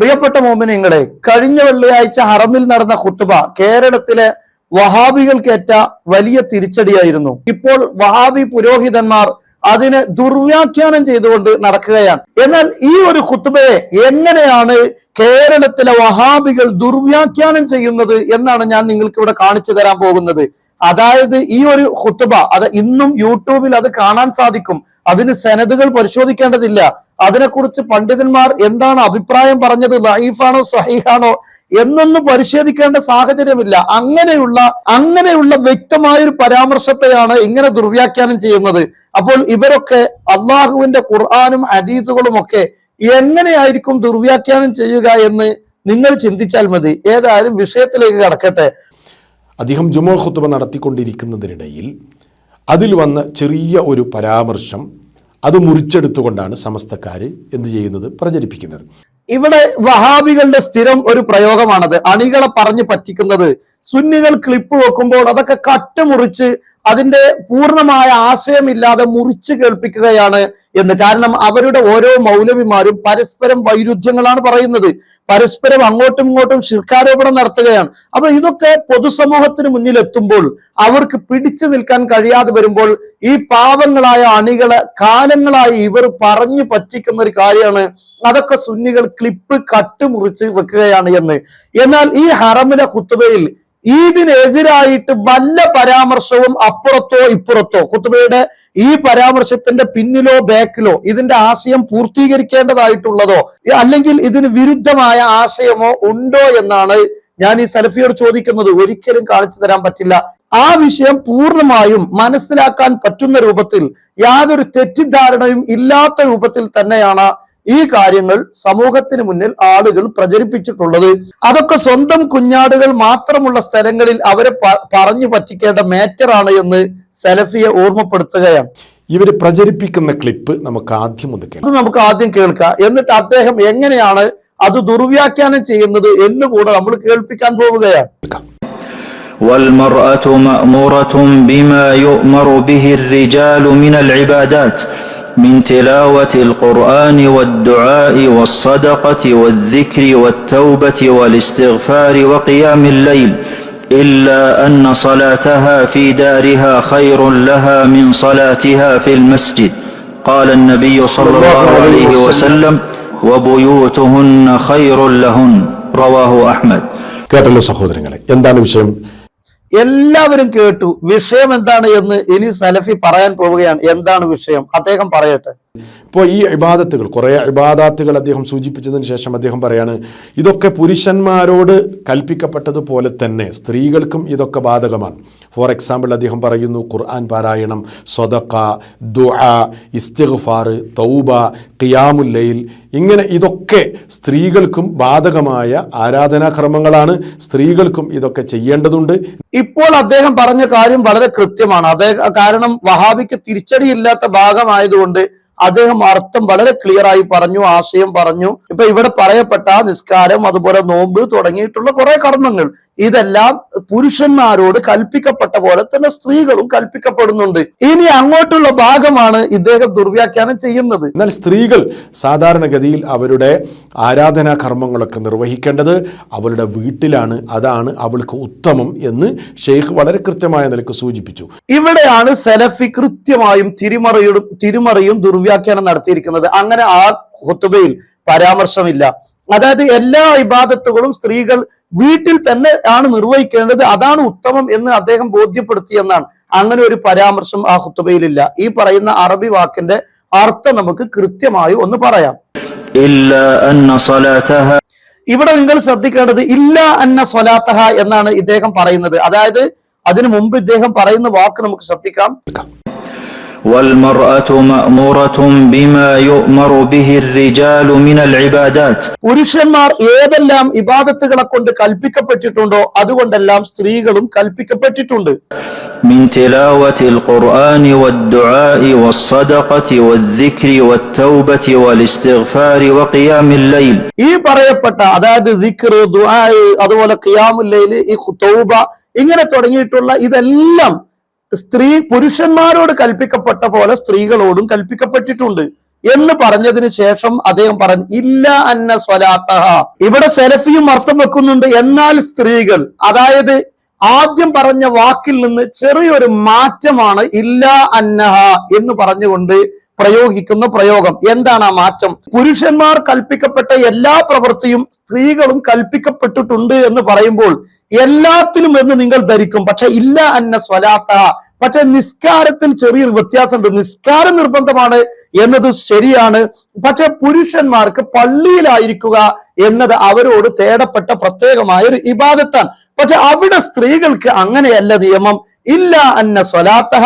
പ്രിയപ്പെട്ട മോമിനിങ്ങളെ കഴിഞ്ഞ വെള്ളിയാഴ്ച ഹറമിൽ നടന്ന ഖുത്തുബ കേരളത്തിലെ വഹാബികൾക്കേറ്റ വലിയ തിരിച്ചടിയായിരുന്നു. ഇപ്പോൾ വഹാബി പുരോഹിതന്മാർ അതിനെ ദുർവ്യാഖ്യാനം ചെയ്തുകൊണ്ട് നടക്കുകയാണ്. എന്നാൽ ഈ ഒരു ഖുത്തുബയെ എങ്ങനെയാണ് കേരളത്തിലെ വഹാബികൾ ദുർവ്യാഖ്യാനം ചെയ്യുന്നത് എന്നാണ് ഞാൻ നിങ്ങൾക്ക് ഇവിടെ കാണിച്ചു തരാൻ പോകുന്നത്. അതായത് ഈ ഒരു ഹുത്തുബ അത് ഇന്നും യൂട്യൂബിൽ അത് കാണാൻ സാധിക്കും. അതിന് സനതുകൾ പരിശോധിക്കേണ്ടതില്ല. അതിനെക്കുറിച്ച് പണ്ഡിതന്മാർ എന്താണ് അഭിപ്രായം പറഞ്ഞത്? ലൈഫാണോ സഹീഹാണോ എന്നൊന്നും പരിശോധിക്കേണ്ട സാഹചര്യമില്ല. അങ്ങനെയുള്ള അങ്ങനെയുള്ള വ്യക്തമായ ഒരു പരാമർശത്തെയാണ് ഇങ്ങനെ ദുർവ്യാഖ്യാനം ചെയ്യുന്നത്. അപ്പോൾ ഇവരൊക്കെ അള്ളാഹുവിന്റെ ഖുർആാനും അതീതുകളും ഒക്കെ എങ്ങനെയായിരിക്കും ദുർവ്യാഖ്യാനം ചെയ്യുക എന്ന് നിങ്ങൾ ചിന്തിച്ചാൽ മതി. ഏതായാലും വിഷയത്തിലേക്ക് കടക്കട്ടെ. അദ്ദേഹം ജുമോ ഖുത്തുബ നടത്തിക്കൊണ്ടിരിക്കുന്നതിനിടയിൽ അതിൽ വന്ന ചെറിയ ഒരു പരാമർശം അത് മുറിച്ചെടുത്തുകൊണ്ടാണ് സമസ്തക്കാർ എന്ത് ചെയ്യുന്നത്? പ്രചരിപ്പിക്കുന്നത്. ഇവിടെ വഹാബികളുടെ സ്ഥിരം ഒരു പ്രയോഗമാണത്. അണികളെ പറഞ്ഞു പറ്റിക്കുന്നത്. സുന്നികൾ ക്ലിപ്പ് വെക്കുമ്പോൾ അതൊക്കെ കട്ട് മുറിച്ച് അതിന്റെ പൂർണമായ ആശയമില്ലാതെ മുറിച്ചു കേൾപ്പിക്കുകയാണ് എന്ന്. കാരണം അവരുടെ ഓരോ മൗലവിമാരും പരസ്പരം വൈരുദ്ധ്യങ്ങളാണ് പറയുന്നത്. പരസ്പരം അങ്ങോട്ടും ഇങ്ങോട്ടും ശിർക്കാരോപണം നടത്തുകയാണ്. അപ്പൊ ഇതൊക്കെ പൊതുസമൂഹത്തിന് മുന്നിൽ എത്തുമ്പോൾ അവർക്ക് പിടിച്ചു നിൽക്കാൻ കഴിയാതെ വരുമ്പോൾ ഈ പാവങ്ങളായ അണികളെ കാലങ്ങളായി ഇവർ പറഞ്ഞു പറ്റിക്കുന്ന ഒരു കാര്യമാണ്. അതൊക്കെ സുന്നികൾ ക്ലിപ്പ് കട്ട് മുറിച്ച് വെക്കുകയാണ് എന്ന്. എന്നാൽ ഈ ഹറമിലെ കുത്തുബയിൽ ഇതിനെതിരായിട്ട് വല്ല പരാമർശവും അപ്പുറത്തോ ഇപ്പുറത്തോ കുത്തുബയുടെ ഈ പരാമർശത്തിന്റെ പിന്നിലോ ബാക്കിലോ ഇതിന്റെ ആശയം പൂർത്തീകരിക്കേണ്ടതായിട്ടുള്ളതോ അല്ലെങ്കിൽ ഇതിന് വിരുദ്ധമായ ആശയമോ ഉണ്ടോ എന്നാണ് ഞാൻ ഈ സലഫിയോട് ചോദിക്കുന്നത്. ഒരിക്കലും കാണിച്ചു തരാൻ പറ്റില്ല. ആ വിഷയം പൂർണമായും മനസ്സിലാക്കാൻ പറ്റുന്ന രൂപത്തിൽ യാതൊരു തെറ്റിദ്ധാരണയും ഇല്ലാത്ത രൂപത്തിൽ തന്നെയാണ് ഈ കാര്യങ്ങൾ സമൂഹത്തിന് മുന്നിൽ ആളുകൾ പ്രചരിപ്പിച്ചിട്ടുള്ളത് അതൊക്കെ സ്വന്തം കുഞ്ഞാടുകൾ മാത്രമുള്ള സ്ഥലങ്ങളിൽ അവരെ പ- പറഞ്ഞു പറ്റിക്കേണ്ട മേറ്ററാണ് എന്ന് സലഫിയെ ഓർമ്മപ്പെടുത്തുകയാണ് ഇവർ പ്രചരിപ്പിക്കുന്ന ക്ലിപ്പ് നമുക്ക് ആദ്യം ഒന്ന് കേൾക്കാം അത് നമുക്ക് ആദ്യം കേൾക്കാം എന്നിട്ട് അദ്ദേഹം എങ്ങനെയാണ് അത് ദുർവ്യാഖ്യാനം ചെയ്യുന്നത് എന്ന് കൂടെ നമ്മൾ കേൾപ്പിക്കാൻ പോവുകയാണ് والمرأة مأمورة بما يؤمر به الرجال من العبادات من تلاوة القرآن والدعاء والصدقة والذكر والتوبة والاستغفار وقيام الليل إلا أن صلاتها في دارها خير لها من صلاتها في المسجد قال النبي صلى الله عليه وسلم وبيوتهن خير لهن رواه أحمد കേട്ടല്ലോ സഹോദരങ്ങളെ എന്താണ് വിഷയം എല്ലാവരും കേട്ടു വിഷയം എന്താണ് എന്ന് ഇനി സലഫി പറയാൻ പോവുകയാണ്. എന്താണ് വിഷയം? അദ്ദേഹം പറയട്ടെ. ഇപ്പോൾ ഈ ഇബാദത്തുകൾ കുറേ ഇബാദത്തുകൾ അദ്ദേഹം സൂചിപ്പിച്ചതിന് ശേഷം അദ്ദേഹം പറയാണ് ഇതൊക്കെ പുരുഷന്മാരോട് കൽപ്പിക്കപ്പെട്ടതുപോലെ തന്നെ സ്ത്രീകൾക്കും ഇതൊക്കെ ബാധകമാണ്. ഫോർ എക്സാമ്പിൾ അദ്ദേഹം പറയുന്നു ഖുർആൻ പാരായണം സ്വതക്ക ദുആ ഇസ്തിഗ്ഫാർ തൗബ ഖിയാമുല്ലയിൽ ഇങ്ങനെ ഇതൊക്കെ സ്ത്രീകൾക്കും ബാധകമായ ആരാധനാക്രമങ്ങളാണ്. സ്ത്രീകൾക്കും ഇതൊക്കെ ചെയ്യേണ്ടതുണ്ട്. ഇപ്പോൾ അദ്ദേഹം പറഞ്ഞ കാര്യം വളരെ കൃത്യമാണ്. അതേ കാരണം വഹാബിക്ക് തിരിച്ചടിയില്ലാത്ത ഭാഗമായതുകൊണ്ട് അദ്ദേഹം അർത്ഥം വളരെ ക്ലിയർ ആയി പറഞ്ഞു ആശയം പറഞ്ഞു. ഇപ്പൊ ഇവിടെ പറയപ്പെട്ട നിസ്കാരം അതുപോലെ നോമ്പ് തുടങ്ങിയിട്ടുള്ള കുറെ കർമ്മങ്ങൾ ഇതെല്ലാം പുരുഷന്മാരോട് കൽപ്പിക്കപ്പെട്ട പോലെ തന്നെ സ്ത്രീകളും കൽപ്പിക്കപ്പെടുന്നുണ്ട്. ഇനി അങ്ങോട്ടുള്ള ഭാഗമാണ് ഇദ്ദേഹം ദുർവ്യാഖ്യാനം ചെയ്യുന്നത്. എന്നാൽ സ്ത്രീകൾ സാധാരണഗതിയിൽ അവരുടെ ആരാധനാ കർമ്മങ്ങളൊക്കെ നിർവഹിക്കേണ്ടത് അവളുടെ വീട്ടിലാണ് അതാണ് അവൾക്ക് ഉത്തമം എന്ന് ഷെയ്ഖ് വളരെ കൃത്യമായ നിലയ്ക്ക് സൂചിപ്പിച്ചു. ഇവിടെയാണ് സെലഫി കൃത്യമായും തിരിമറിയും തിരിമറിയും വ്യാഖ്യാനം നടത്തിയിരിക്കുന്നത്. അങ്ങനെ ആ ഹുത്തുബയിൽ പരാമർശമില്ല. അതായത് എല്ലാ ഇബാദത്തുകളും സ്ത്രീകൾ വീട്ടിൽ തന്നെ ആണ് നിർവഹിക്കേണ്ടത്. അതാണ് ഉത്തമം എന്ന് അദ്ദേഹം ബോധ്യപ്പെടുത്തിയെന്നാണ്. അങ്ങനെ ഒരു പരാമർശം ആ ഹുത്തുബയിലില്ല ഈ പറയുന്ന അറബി വാക്കിന്റെ അർത്ഥം നമുക്ക് കൃത്യമായി ഒന്ന് പറയാം. ഇവിടെ നിങ്ങൾ ശ്രദ്ധിക്കേണ്ടത് ഇല്ല അന്ന സ്വലാത്തഹ എന്നാണ് ഇദ്ദേഹം പറയുന്നത്. അതായത് അതിനു മുമ്പ് ഇദ്ദേഹം പറയുന്ന വാക്ക് നമുക്ക് ശ്രദ്ധിക്കാം. പുരുഷന്മാർ ഏതെല്ലാം ഇബാദത്തുകളെ കൊണ്ട് കൽപ്പിക്കപ്പെട്ടിട്ടുണ്ടോ അതുകൊണ്ടെല്ലാം സ്ത്രീകളും കൽപ്പിക്കപ്പെട്ടിട്ടുണ്ട് من تلاوة القرآن والدعاء والصدقة والذكر والتوبة والاستغفار وقيام الليل ഈ പറയപ്പെട്ട അതായത് ദിക്ർ ദുആ അതുപോലെ ഖിയാമുല്ലയിൽ ഈ തൗബ ഇങ്ങനെ തുടങ്ങിയിട്ടുള്ള ഇതെല്ലാം സ്ത്രീ പുരുഷന്മാരോട് കൽപ്പിക്കപ്പെട്ട പോലെ സ്ത്രീകളോടും കൽപ്പിക്കപ്പെട്ടിട്ടുണ്ട്. എന്ന് പറഞ്ഞതിന് ശേഷം അദ്ദേഹം പറഞ്ഞു ഇല്ല അന്ന സ്വലാത്തഹ. ഇവിടെ സെലഫിയും അർത്ഥം വെക്കുന്നുണ്ട് എന്നാൽ സ്ത്രീകൾ അതായത് ആദ്യം പറഞ്ഞ വാക്കിൽ നിന്ന് ചെറിയൊരു മാറ്റമാണ് ഇല്ല അന്നഹ എന്ന് പറഞ്ഞുകൊണ്ട് പ്രയോഗിക്കുന്ന പ്രയോഗം. എന്താണ് ആ മാറ്റം? പുരുഷന്മാർ കൽപ്പിക്കപ്പെട്ട എല്ലാ പ്രവൃത്തിയും സ്ത്രീകളും കൽപ്പിക്കപ്പെട്ടിട്ടുണ്ട് എന്ന് പറയുമ്പോൾ എല്ലാത്തിലും എന്ന് നിങ്ങൾ ധരിക്കും. പക്ഷെ ഇല്ല അന്ന സ്വലാത്ത. പക്ഷെ നിസ്കാരത്തിൽ ചെറിയൊരു വ്യത്യാസമുണ്ട്. നിസ്കാരം നിർബന്ധമാണ് എന്നത് ശരിയാണ്. പക്ഷെ പുരുഷന്മാർക്ക് പള്ളിയിലായിരിക്കുക എന്നത് അവരോട് തേടപ്പെട്ട പ്രത്യേകമായ ഒരു ഇബാദത്താണ്. പക്ഷെ അവിടെ സ്ത്രീകൾക്ക് അങ്ങനെയല്ല നിയമം. ഇല്ല അന്ന സ്വലാത്ത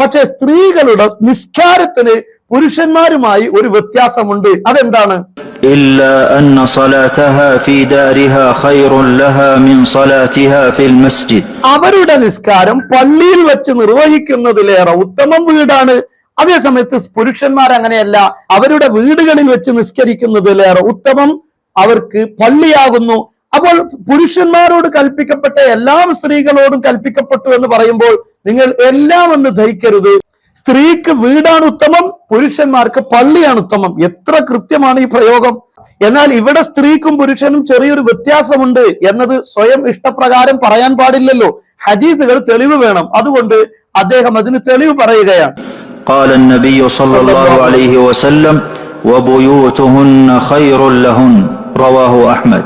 പക്ഷെ സ്ത്രീകളുടെ നിസ്കാരത്തിന് പുരുഷന്മാരുമായി ഒരു വ്യത്യാസമുണ്ട്. അതെന്താണ്? അവരുടെ നിസ്കാരം പള്ളിയിൽ വെച്ച് നിർവഹിക്കുന്നതിലേറെ ഉത്തമം വീടാണ്. അതേ സമയത്ത് പുരുഷന്മാർ അങ്ങനെയല്ല അവരുടെ വീടുകളിൽ വെച്ച് നിസ്കരിക്കുന്നതിലേറെ ഉത്തമം അവർക്ക് പള്ളിയാകുന്നു. അപ്പോൾ പുരുഷന്മാരോട് കൽപ്പിക്കപ്പെട്ട എല്ലാം സ്ത്രീകളോടും കൽപ്പിക്കപ്പെട്ടു എന്ന് പറയുമ്പോൾ നിങ്ങൾ എല്ലാം ഒന്ന് ധരിക്കരുത്. സ്ത്രീക്ക് വീടാണ് ഉത്തമം പുരുഷന്മാർക്ക് പള്ളിയാണ് ഉത്തമം എത്ര കൃത്യമാണ് ഈ പ്രയോഗം എന്നാൽ ഇവിടെ സ്ത്രീക്കും പുരുഷനും ചെറിയൊരു വ്യത്യാസമുണ്ട് എന്നത് സ്വയം ഇഷ്ടപ്രകാരം പറയാൻ പാടില്ലല്ലോ ഹദീസുകൾ തെളിവ് വേണം അതുകൊണ്ട് അദ്ദേഹം അതിന് തെളിവ് പറയുകയാണ് قال النبي صلى الله عليه وسلم وبيوتهن خير لهن رواه أحمد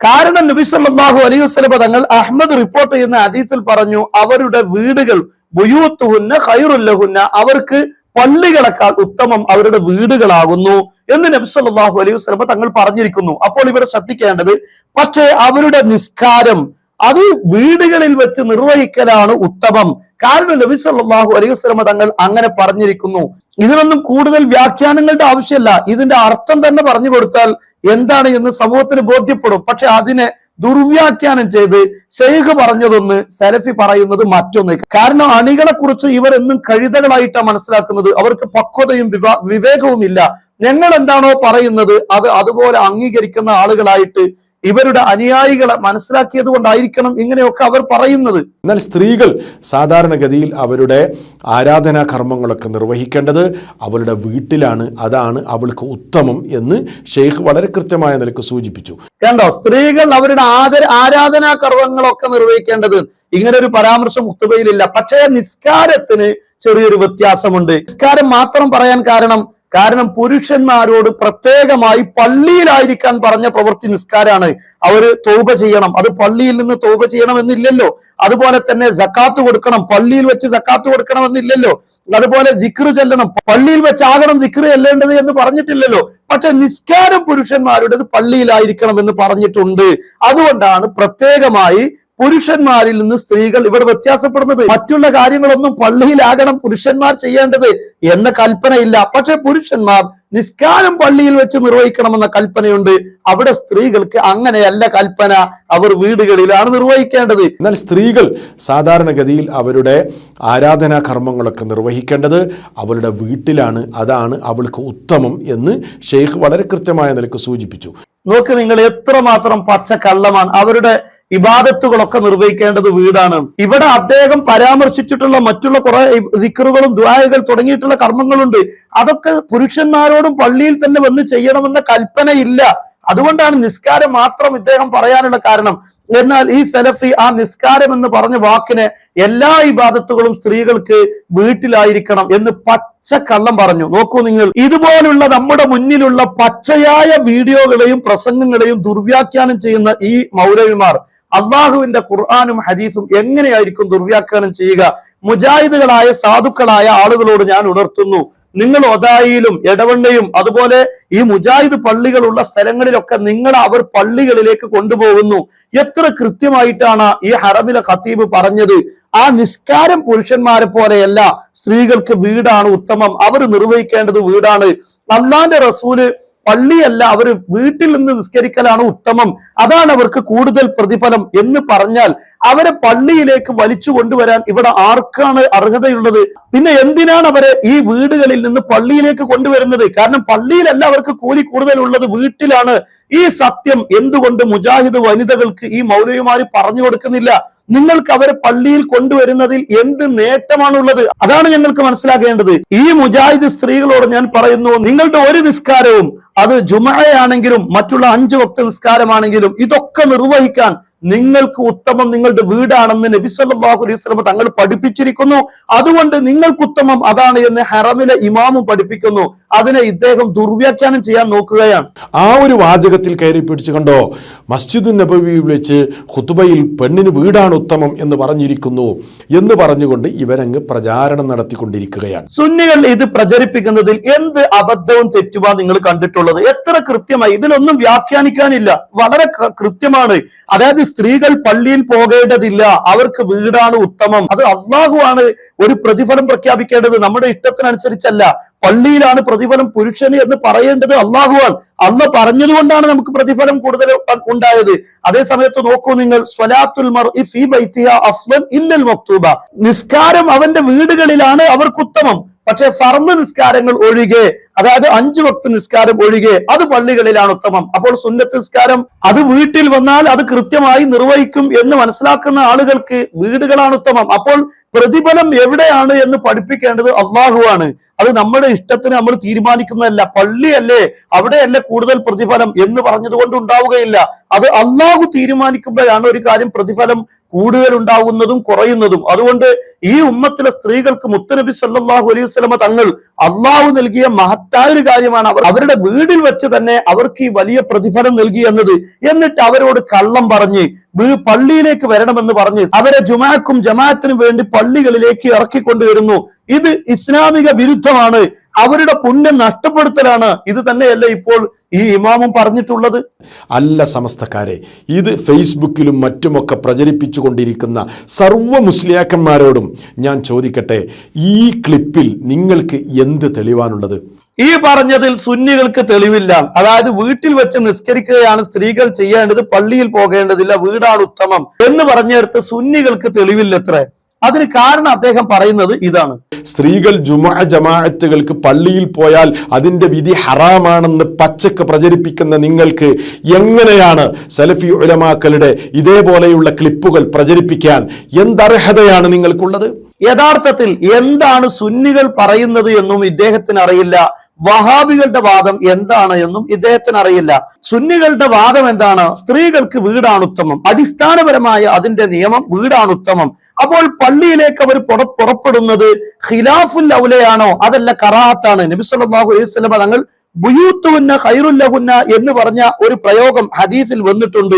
കാരണം നബി സല്ലല്ലാഹു അലൈഹി വസല്ലം തങ്ങൾ അഹ്മദ് റിപ്പോർട്ട് ചെയ്യുന്ന ഹദീസിൽ പറഞ്ഞു അവരുടെ വീടുകൾ ബുയൂത്തുഹുന്ന ഖൈറുല്ലഹുന്ന അവർക്ക് പള്ളികളെക്കാൾ ഉത്തമം അവരുടെ വീടുകളാകുന്നു എന്ന് നബി സല്ലല്ലാഹു അലൈഹി വസ്ലമ തങ്ങൾ പറഞ്ഞിരിക്കുന്നു. അപ്പോൾ ഇവിടെ ശ്രദ്ധിക്കേണ്ടത് പക്ഷേ അവരുടെ നിസ്കാരം അത് വീടുകളിൽ വെച്ച് നിർവഹിക്കലാണ് ഉത്തമം. കാരണം നബി സല്ലല്ലാഹു അലൈഹി വസ്ലമ തങ്ങൾ അങ്ങനെ പറഞ്ഞിരിക്കുന്നു. ഇതിനൊന്നും കൂടുതൽ വ്യാഖ്യാനങ്ങളുടെ ആവശ്യമില്ല. ഇതിന്റെ അർത്ഥം തന്നെ പറഞ്ഞു കൊടുത്താൽ എന്താണ് എന്ന് സമൂഹത്തിന് ബോധ്യപ്പെടും. പക്ഷെ അതിനെ ദുർവ്യാഖ്യാനം ചെയ്ത് ഷെയ്ഖ് പറഞ്ഞതൊന്ന് സെലഫി പറയുന്നത് മറ്റൊന്ന്. കാരണം അണികളെ കുറിച്ച് ഇവർ എന്നും കഴുതകളായിട്ടാണ് മനസ്സിലാക്കുന്നത്. അവർക്ക് പക്വതയും വിവാ വിവേകവും ഇല്ല ഞങ്ങൾ എന്താണോ പറയുന്നത് അത് അതുപോലെ അംഗീകരിക്കുന്ന ആളുകളായിട്ട് ഇവരുടെ അനുയായികളെ മനസ്സിലാക്കിയത് കൊണ്ടായിരിക്കണം ഇങ്ങനെയൊക്കെ അവർ പറയുന്നത്. എന്നാൽ സ്ത്രീകൾ സാധാരണഗതിയിൽ അവരുടെ ആരാധനാ കർമ്മങ്ങളൊക്കെ നിർവഹിക്കേണ്ടത് അവളുടെ വീട്ടിലാണ് അതാണ് അവൾക്ക് ഉത്തമം എന്ന് ഷെയ്ഖ് വളരെ കൃത്യമായ നിലയ്ക്ക് സൂചിപ്പിച്ചു. കണ്ടോ? സ്ത്രീകൾ അവരുടെ ആദര ആരാധനാ കർമ്മങ്ങളൊക്കെ നിർവഹിക്കേണ്ടത്. ഇങ്ങനെ ഒരു പരാമർശം മുത്തുബയിലില്ല പക്ഷേ നിസ്കാരത്തിന് ചെറിയൊരു വ്യത്യാസമുണ്ട്. നിസ്കാരം മാത്രം പറയാൻ കാരണം കാരണം പുരുഷന്മാരോട് പ്രത്യേകമായി പള്ളിയിലായിരിക്കാൻ പറഞ്ഞ പ്രവൃത്തി നിസ്കാരാണ്. അവർ തോപ ചെയ്യണം. അത് പള്ളിയിൽ നിന്ന് തോപ ചെയ്യണമെന്നില്ലല്ലോ. അതുപോലെ തന്നെ ജക്കാത്ത് കൊടുക്കണം. പള്ളിയിൽ വെച്ച് ജക്കാത്ത് കൊടുക്കണമെന്നില്ലല്ലോ. അതുപോലെ ദിക്റ് ചെല്ലണം. പള്ളിയിൽ വെച്ചാകണം ദിക്റ് ചെല്ലേണ്ടത് എന്ന് പറഞ്ഞിട്ടില്ലല്ലോ. പക്ഷെ നിസ്കാരം പുരുഷന്മാരുടേത് പള്ളിയിലായിരിക്കണം എന്ന് പറഞ്ഞിട്ടുണ്ട്. അതുകൊണ്ടാണ് പ്രത്യേകമായി പുരുഷന്മാരിൽ നിന്ന് സ്ത്രീകൾ ഇവിടെ വ്യത്യാസപ്പെടുന്നത്. മറ്റുള്ള കാര്യങ്ങളൊന്നും പള്ളിയിലാകണം പുരുഷന്മാർ ചെയ്യേണ്ടത് എന്ന കൽപ്പനയില്ല. പക്ഷെ പുരുഷന്മാർ നിസ്കാരം പള്ളിയിൽ വെച്ച് നിർവഹിക്കണമെന്ന കൽപ്പനയുണ്ട്. അവിടെ സ്ത്രീകൾക്ക് അങ്ങനെയല്ല കൽപ്പന. അവർ വീടുകളിലാണ് നിർവഹിക്കേണ്ടത്. എന്നാൽ സ്ത്രീകൾ സാധാരണഗതിയിൽ അവരുടെ ആരാധനാ കർമ്മങ്ങളൊക്കെ നിർവഹിക്കേണ്ടത് അവളുടെ വീട്ടിലാണ്. അതാണ് അവൾക്ക് ഉത്തമം എന്ന് ഷെയ്ഖ് വളരെ കൃത്യമായ നിലയ്ക്ക് സൂചിപ്പിച്ചു. നോക്ക് നിങ്ങൾ എത്രമാത്രം പച്ച കള്ളമാണ് അവരുടെ ഇബാദത്തുകളൊക്കെ നിർവഹിക്കേണ്ടത് വീടാണ്. ഇവിടെ അദ്ദേഹം പരാമർശിച്ചിട്ടുള്ള മറ്റുള്ള കുറെ ദിക്കറുകളും ദ്വായകൾ തുടങ്ങിയിട്ടുള്ള കർമ്മങ്ങളുണ്ട്. അതൊക്കെ പുരുഷന്മാരോടും പള്ളിയിൽ തന്നെ വന്ന് ചെയ്യണമെന്ന കൽപ്പനയില്ല. അതുകൊണ്ടാണ് നിസ്കാരം മാത്രം ഇദ്ദേഹം പറയാനുള്ള കാരണം. എന്നാൽ ഈ സലഫി ആ നിസ്കാരം എന്ന് പറഞ്ഞ വാക്കിന് എല്ലാ ഇബാദത്തുകളും സ്ത്രീകൾക്ക് വീട്ടിലായിരിക്കണം എന്ന് പച്ച കള്ളം പറഞ്ഞു. നോക്കൂ നിങ്ങൾ. ഇതുപോലുള്ള നമ്മുടെ മുന്നിലുള്ള പച്ചയായ വീഡിയോകളെയും പ്രസംഗങ്ങളെയും ദുർവ്യാഖ്യാനം ചെയ്യുന്ന ഈ മൗലവിമാർ അള്ളാഹുവിന്റെ ഖുർആാനും ഹദീസും എങ്ങനെയായിരിക്കും ദുർവ്യാഖ്യാനം ചെയ്യുക? മുജാഹിദുകളായ സാധുക്കളായ ആളുകളോട് ഞാൻ ഉണർത്തുന്നു. നിങ്ങൾ ഒതായിലും എടവണ്ണയും അതുപോലെ ഈ മുജാഹിദ് പള്ളികളുള്ള സ്ഥലങ്ങളിലൊക്കെ നിങ്ങൾ അവർ പള്ളികളിലേക്ക് കൊണ്ടുപോകുന്നു. എത്ര കൃത്യമായിട്ടാണ് ഈ ഹറമിലെ ഖത്തീബ് പറഞ്ഞത്? ആ നിസ്കാരം പുരുഷന്മാരെ പോലെയല്ല സ്ത്രീകൾക്ക് വീടാണ് ഉത്തമം. അവർ നിർവഹിക്കേണ്ടത് വീടാണ്. അള്ളാന്റെ റസൂൽ പള്ളിയല്ല അവർ വീട്ടിൽ നിന്ന് നിസ്കരിക്കലാണ് ഉത്തമം. അതാണ് അവർക്ക് കൂടുതൽ പ്രതിഫലം എന്ന് പറഞ്ഞാൽ അവരെ പള്ളിയിലേക്ക് വലിച്ചു കൊണ്ടുവരാൻ ഇവിടെ ആർക്കാണ് അർഹതയുള്ളത്? പിന്നെ എന്തിനാണ് അവരെ ഈ വീടുകളിൽ നിന്ന് പള്ളിയിലേക്ക് കൊണ്ടുവരുന്നത്? കാരണം പള്ളിയിലല്ല അവർക്ക് കൂലി കൂടുതലുള്ളത് വീട്ടിലാണ്. ഈ സത്യം എന്തുകൊണ്ട് മുജാഹിദ് വനിതകൾക്ക് ഈ മൗലവിമാര് പറഞ്ഞു കൊടുക്കുന്നില്ല? നിങ്ങൾക്ക് അവരെ പള്ളിയിൽ കൊണ്ടുവരുന്നതിൽ എന്ത് നേട്ടമാണുള്ളത്? അതാണ് ഞങ്ങൾക്ക് മനസ്സിലാക്കേണ്ടത് ഈ മുജാഹിദ് സ്ത്രീകളോട് ഞാൻ പറയുന്നു നിങ്ങളുടെ ഒരു നിസ്കാരവും അത് ജുമഴയാണെങ്കിലും മറ്റുള്ള അഞ്ചു വക്ത നിസ്കാരമാണെങ്കിലും ഇതൊക്കെ നിർവഹിക്കാൻ നിങ്ങൾക്ക് ഉത്തമം നിങ്ങളുടെ വീടാണെന്ന് നബി സല്ലല്ലാഹു അലൈഹി വസല്ലം തങ്ങൾ പഠിപ്പിച്ചിരിക്കുന്നു. അതുകൊണ്ട് നിങ്ങൾക്ക് ഉത്തമം അതാണ് എന്ന് ഹറമിലെ ഇമാമും പഠിപ്പിക്കുന്നു. അതിനെ ഇദ്ദേഹം ദുർവ്യാഖ്യാനം ചെയ്യാൻ നോക്കുകയാണ്. ആ ഒരു വാചകത്തിൽ കയറി പിടിച്ചു കണ്ടോ മസ്ജിദ് നബവി വിളിച്ച് ഖുതുബയിൽ പെണ്ണിന് വീടാണ് ഉത്തമം എന്ന് പറഞ്ഞിരിക്കുന്നു എന്ന് പറഞ്ഞുകൊണ്ട് ഇവരങ്ങ് പ്രചാരണം നടത്തിക്കൊണ്ടിരിക്കുകയാണ്. സുന്നികൾ ഇത് പ്രചരിപ്പിക്കുന്നതിൽ എന്ത് അബദ്ധവും തെറ്റുമാണ് നിങ്ങൾ കണ്ടിട്ടുള്ളത്? എത്ര കൃത്യമായി? ഇതിലൊന്നും വ്യാഖ്യാനിക്കാനില്ല. വളരെ കൃത്യമാണ്. അതായത് സ്ത്രീകൾ പള്ളിയിൽ പോകേണ്ടതില്ല. അവർക്ക് വീടാണ് ഉത്തമം. അത് അള്ളാഹുവാണ് ഒരു പ്രതിഫലം പ്രഖ്യാപിക്കേണ്ടത്. നമ്മുടെ ഇഷ്ടത്തിനനുസരിച്ചല്ല. പള്ളിയിലാണ് പ്രതിഫലം പുരുഷന് എന്ന് പറയേണ്ടത് അള്ളാഹുവാൻ അള്ള പറഞ്ഞതുകൊണ്ടാണ് നമുക്ക് പ്രതിഫലം കൂടുതൽ ഉണ്ടായത്. അതേ സമയത്ത് നോക്കൂ നിങ്ങൾ സ്വലാത്തുൽ ഇല്ലൽ മക്തൂബ. നിസ്കാരം അവന്റെ വീടുകളിലാണ് അവർക്ക് ഉത്തമം. പക്ഷെ ഫർമ് നിസ്കാരങ്ങൾ ഒഴികെ അതായത് അഞ്ചു വക്ത നിസ്കാരം ഒഴികെ അത് പള്ളികളിലാണ് ഉത്തമം. അപ്പോൾ സുന്നത്ത് നിസ്കാരം അത് വീട്ടിൽ വന്നാൽ അത് കൃത്യമായി നിർവഹിക്കും എന്ന് മനസ്സിലാക്കുന്ന ആളുകൾക്ക് വീടുകളാണ് ഉത്തമം. അപ്പോൾ പ്രതിഫലം എവിടെയാണ് എന്ന് പഠിപ്പിക്കേണ്ടത് അള്ളാഹുവാണ് അത് നമ്മുടെ ഇഷ്ടത്തിന് നമ്മൾ തീരുമാനിക്കുന്നതല്ല. പള്ളിയല്ലേ അവിടെയല്ലേ കൂടുതൽ പ്രതിഫലം എന്ന് പറഞ്ഞതുകൊണ്ട് ഉണ്ടാവുകയില്ല. അത് അള്ളാഹു തീരുമാനിക്കുമ്പോഴാണ് ഒരു കാര്യം പ്രതിഫലം കൂടുതൽ ഉണ്ടാകുന്നതും കുറയുന്നതും. അതുകൊണ്ട് ഈ ഉമ്മത്തിലെ സ്ത്രീകൾക്ക് മുത്തനബി സല്ലാഹു അലൈഹി വസല്ലമ തങ്ങൾ അള്ളാഹു നൽകിയ മഹത്തായ ഒരു കാര്യമാണ് അവർ അവരുടെ വീടിൽ വെച്ച് തന്നെ അവർക്ക് ഈ വലിയ പ്രതിഫലം നൽകി എന്നത്. എന്നിട്ട് അവരോട് കള്ളം പറഞ്ഞ് പള്ളിയിലേക്ക് വരണമെന്ന് പറഞ്ഞ് അവരെ ജുമാക്കും ജമാഅത്തിനും വേണ്ടി പള്ളികളിലേക്ക് ഇറക്കിക്കൊണ്ടുവരുന്നു. ഇത് ഇസ്ലാമിക വിരുദ്ധമാണ്. അവരുടെ പുണ്യം നഷ്ടപ്പെടുത്തലാണ്. ഇത് തന്നെയല്ലേ ഇപ്പോൾ ഈ ഇമാമും പറഞ്ഞിട്ടുള്ളത്? അല്ല സമസ്തക്കാരെ ഇത് ഫേസ്ബുക്കിലും മറ്റുമൊക്കെ പ്രചരിപ്പിച്ചു കൊണ്ടിരിക്കുന്ന സർവ മുസ്ലിയാക്കന്മാരോടും ഞാൻ ചോദിക്കട്ടെ ഈ ക്ലിപ്പിൽ നിങ്ങൾക്ക് എന്ത് തെളിവാനുള്ളത് ഈ പറഞ്ഞതിൽ സുന്നികൾക്ക് തെളിവില്ല. അതായത് വീട്ടിൽ വെച്ച് നിസ്കരിക്കുകയാണ് സ്ത്രീകൾ ചെയ്യേണ്ടത് പള്ളിയിൽ പോകേണ്ടതില്ല വീടാണ് ഉത്തമം എന്ന് പറഞ്ഞെടുത്ത് സുന്നികൾക്ക് തെളിവില്ലത്രേ. അതിന് കാരണം അദ്ദേഹം പറയുന്നത് ഇതാണ്. സ്ത്രീകൾ ജുമാ ജമാഅത്തുകൾക്ക് പള്ളിയിൽ പോയാൽ അതിന്റെ വിധി ഹറാമാണെന്ന് പച്ചക്ക് പ്രചരിപ്പിക്കുന്ന നിങ്ങൾക്ക് എങ്ങനെയാണ് സലഫി ഉലമാക്കളുടെ ഇതേപോലെയുള്ള ക്ലിപ്പുകൾ പ്രചരിപ്പിക്കാൻ എന്തർഹതയാണ് നിങ്ങൾക്കുള്ളത്? യഥാർത്ഥത്തിൽ എന്താണ് സുന്നികൾ പറയുന്നത് എന്നും ഇദ്ദേഹത്തിന് അറിയില്ല. വഹാബികളുടെ വാദം എന്താണ് എന്നും ഇദ്ദേഹത്തിന് അറിയില്ല സുന്നികളുടെ വാദം എന്താണ്? സ്ത്രീകൾക്ക് വീടാണ് ഉത്തമം. അടിസ്ഥാനപരമായ അതിന്റെ നിയമം വീടാണ് ഉത്തമം. അപ്പോൾ പള്ളിയിലേക്ക് അവർ പുറ- പുറപ്പെടുന്നത് ഖിലാഫുൽ ഔലയാണോ? അതല്ല കറാത്താണ് നബി സല്ലല്ലാഹു അലൈഹി വസല്ലം തങ്ങൾ ബുയൂത്തുഹുന്ന ഹൈറുല്ലഹുന്ന എന്ന് പറഞ്ഞ ഒരു പ്രയോഗം ഹദീസിൽ വന്നിട്ടുണ്ട്.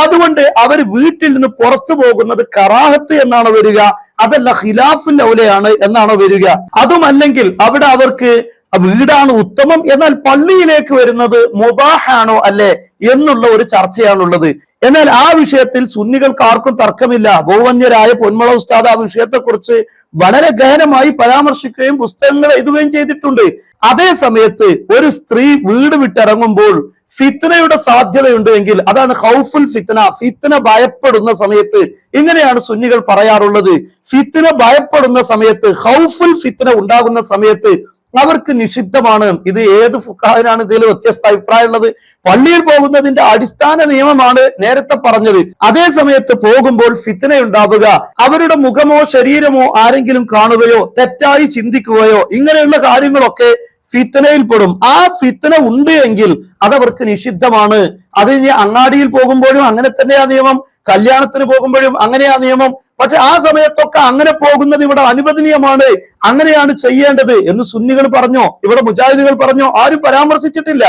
അതുകൊണ്ട് അവർ വീട്ടിൽ നിന്ന് പുറത്തു പോകുന്നത് കറാഹത്ത് എന്നാണ് വരിക? അതല്ല ഖിലാഫുൽ ഔലയാണ് എന്നാണ് വരിക? അതുമല്ലെങ്കിൽ അവിടെ അവർക്ക് വീടാണ് ഉത്തമം എന്നാൽ പള്ളിയിലേക്ക് വരുന്നത് മുബാഹാണോ അല്ലേ എന്നുള്ള ഒരു ചർച്ചയാണുള്ളത്. എന്നാൽ ആ വിഷയത്തിൽ സുന്നികൾക്ക് ആർക്കും തർക്കമില്ല. ബഹുവന്യരായ പൊന്മള ഉസ്താദ് ആ വിഷയത്തെക്കുറിച്ച് വളരെ ഗഹനമായി പരാമർശിക്കുകയും പുസ്തകങ്ങൾ എഴുതുകയും ചെയ്തിട്ടുണ്ട്. അതേ സമയത്ത് ഒരു സ്ത്രീ വീട് വിട്ടിറങ്ങുമ്പോൾ ഫിത്തനയുടെ സാധ്യതയുണ്ട് എങ്കിൽ അതാണ് ഹൗഫുൽ ഫിത്തന ഫിത്തന ഭയപ്പെടുന്ന സമയത്ത് ഇങ്ങനെയാണ് സുന്നികൾ പറയാറുള്ളത്. ഫിത്തന ഭയപ്പെടുന്ന സമയത്ത് ഹൗഫുൽ ഫിത്തന ഉണ്ടാകുന്ന സമയത്ത് അവർക്ക് നിഷിദ്ധമാണ്. ഇത് ഏത് ഫുക്കാഹിനാണ് ഇതിൽ വ്യത്യസ്ത അഭിപ്രായമുള്ളത്? പള്ളിയിൽ പോകുന്നതിന്റെ അടിസ്ഥാന നിയമമാണ് നേരത്തെ പറഞ്ഞത്. അതേ സമയത്ത് പോകുമ്പോൾ ഫിത്തന ഉണ്ടാവുക അവരുടെ മുഖമോ ശരീരമോ ആരെങ്കിലും കാണുകയോ തെറ്റായി ചിന്തിക്കുകയോ ഇങ്ങനെയുള്ള കാര്യങ്ങളൊക്കെ ഫിത്തനയിൽപ്പെടും ആ ഫിത്തന ഉണ്ട് എങ്കിൽ അതവർക്ക് നിഷിദ്ധമാണ്. അത് ഇനി അങ്ങാടിയിൽ പോകുമ്പോഴും അങ്ങനെ തന്നെയാ നിയമം. കല്യാണത്തിന് പോകുമ്പോഴും അങ്ങനെയാ നിയമം. പക്ഷെ ആ സമയത്തൊക്കെ അങ്ങനെ പോകുന്നത് ഇവിടെ അനുവദനീയമാണ്. അങ്ങനെയാണ് ചെയ്യേണ്ടത് എന്ന് സുന്നികൾ പറഞ്ഞോ ഇവിടെ മുജാഹിദുകൾ പറഞ്ഞോ ആരും പരാമർശിച്ചിട്ടില്ല.